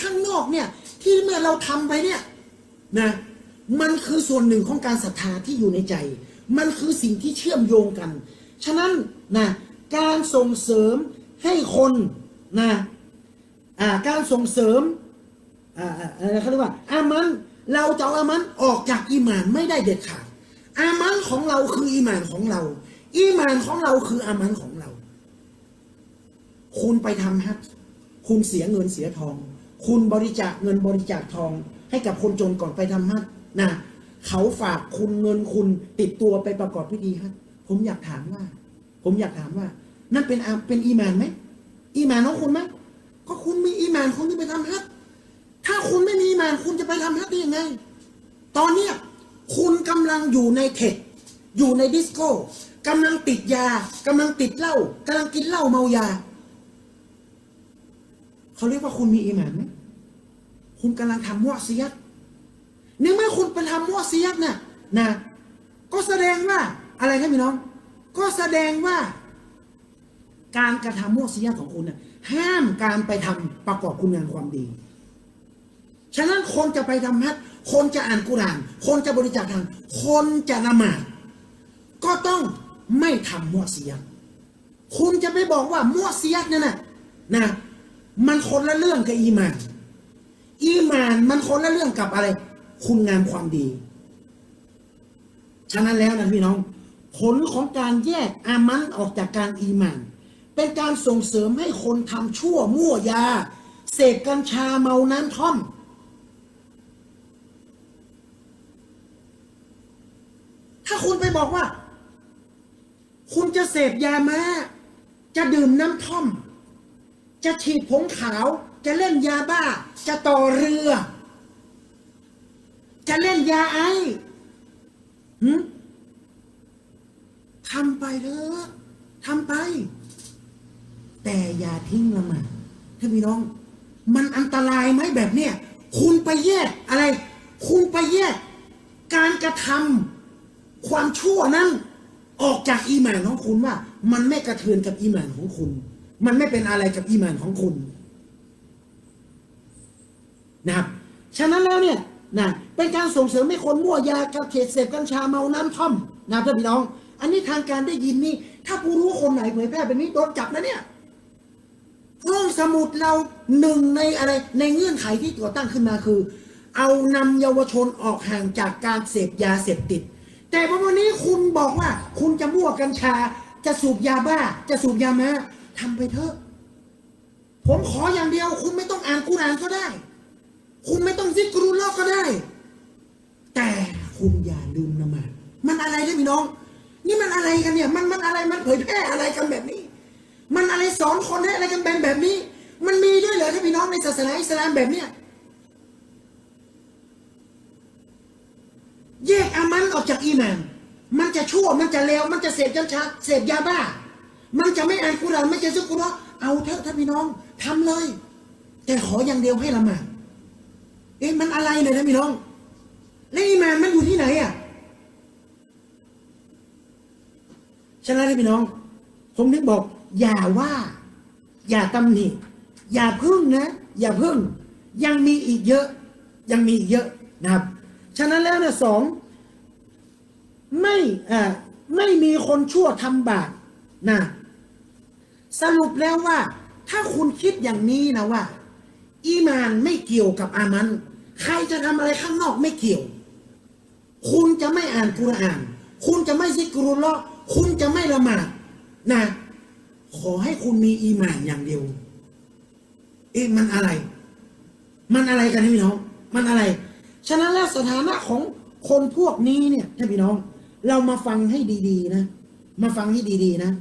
ข้างนอกเนี่ย ที่เมื่อเราทำไปเนี่ยนะมันคือส่วนหนึ่งของการศรัทธาที่อยู่ในใจ มันคือสิ่งที่เชื่อมโยงกัน ฉะนั้นนะการส่งเสริมให้คนนะการส่งเสริมอะไรเขาเรียกว่า อามันเราจะเอาอามันออกจากอีหมานไม่ได้เด็ดขาดอามันของเราคืออีหมานของเราอีหมานของเราคืออามันของเรา คุณไปทำฮัทคุณเสียเงินเสียทอง คุณบริจาคเงินบริจาคทอง ให้กับคนจนก่อนไปทำฮัทนะเขาฝากคุณเงินคุณติดตัวไปประกอบพิธีฮัทผมอยากถามว่า ผมอยากถามว่า นั่นเป็นอาเป็นอีมานไหมอีมานของคุณไหมก็คุณมีอีมานคุณที่ไปทำฮัทถ้าคุณไม่มีอีมานคุณจะไปทำฮัทได้ยังไง ตอนเนี้ยคุณกำลังอยู่ในเทคอยู่ในดิสโก้กำลังติดยากำลังติดเหล้ากำลังกินเหล้าเมายา เขาเรียกว่าคุณมีอีหมานไหมคุณกำลังทำมั่วเสียดในเมื่อคุณไปทำมั่วเสียดเนี่ยนะ ก็แสดงว่าอะไรครับพี่น้อง ก็แสดงว่า การกระทำมั่วเสียดของคุณน่ะห้ามการไปทำประกอบคุณงานความดี ฉะนั้นคนจะไปทำฮัทคนจะอ่านกุราน คนจะบริจาคทาน คนจะละหมาด ก็ต้องไม่ทำมั่วเสียดคุณจะไปบอกว่ามั่วเสียดนั่นน่ะนะ มันคนละเรื่องกับอีมาน อีมานมันคนละเรื่องกับอะไร คุณงามความดี ฉะนั้นแล้วนะพี่น้อง ผลของการแยกอามันออกจากการอีมาน เป็นการส่งเสริมให้คนทำชั่วมั่วยา เสพกัญชาเมาน้ำท่อม ถ้าคุณไปบอกว่า คุณจะเสพยามาจะดื่มน้ำท่อม จะฉีดผงขาว จะเล่นยาบ้า จะต่อเรือ จะเล่นยาไอหืมทำไปเถอะทำไป แต่อย่าทิ้งละหมาดท่านพี่น้อง มันอันตรายไหมแบบเนี้ยคุณไปแยกอะไร คุณไปแยก การกระทำความชั่วนั้น ออกจากอีหมานของคุณว่า มันไม่กระเทือนกับอีหมานของคุณ มันไม่เป็นอะไรกับอีมานของคุณนะครับ ฉะนั้นแล้วเนี่ยนะเป็นการส่งเสริมให้คนมั่วยากระเทศเสพกัญชาเมาน้ำท่อมนะครับท่านพี่น้อง อันนี้ทางการได้ยินนี่ ถ้าผู้รู้คนไหนเผยแพร่แบบนี้โดนจับนะเนี่ยห้องสมุดเราหนึ่งในอะไร ในเงื่อนไขที่ก่อตั้งขึ้นมาคือ เอานำเยาวชนออกห่างจากการเสพยาเสพติด แต่วันนี้คุณบอกว่า คุณจะมั่วกัญชา จะสูบยาบ้า จะสูบยามา ทำไปเถอะ ผมขออย่างเดียว คุณไม่ต้องอ่านกุรานก็ได้ คุณไม่ต้องซิกรุลลอฮ์ก็ได้ แต่คุณอย่าลืมนมาดมันอะไรเนี่ยพี่น้อง นี่มันอะไรกันเนี่ย มันมันอะไรมันเผยแพร่อะไรกันแบบนี้ มันอะไรสอนคนให้อะไรกันเป็นแบบนี้ มันมีด้วยเหรอท่านพี่น้องในศาสนาอิสลามแบบเนี้ยแยกอามันออกจากอีมาน มันจะชั่ว มันจะเลว มันจะเสพกัญชาเสพยาบ้า มันจะไม่อ่านกุรอานไม่จะซึกกุรอานเอาเถอะท่านพี่น้องทำเลย แต่ขออย่างเดียวให้ละหมาดเอ๊ะมันอะไรเนี่ยท่านพี่น้องแล้วอีมานมันอยู่ที่ไหนอะฉะนั้นท่านพี่น้อง ผมนึกบอก อย่าว่า อย่าตำหนิอย่าพึ่งนะ อย่าพึ่ง ยังมีอีกเยอะ ยังมีอีกเยอะนะครับ ฉะนั้นแล้วนี่ยสองไม่อ่าไม่มีคนชั่วทำบาปนะ สรุปแล้วว่า ถ้าคุณคิดอย่างนี้นะว่า อีมานไม่เกี่ยวกับอามัน ใครจะทำอะไรข้างนอกไม่เกี่ยว คุณจะไม่อ่านกุรอาน คุณจะไม่ซิกรุลลอคุณจะไม่ละหมาดนะ ขอให้คุณมีอีมานอย่างเดียว เอ๊ะมันอะไร มันอะไรกันพี่น้อง มันอะไร ฉะนั้นแล้วสถานะของคนพวกนี้เนี่ยท่านพี่น้อง เรามาฟังให้ดี ๆ นะ มาฟังให้ดี ๆ นะ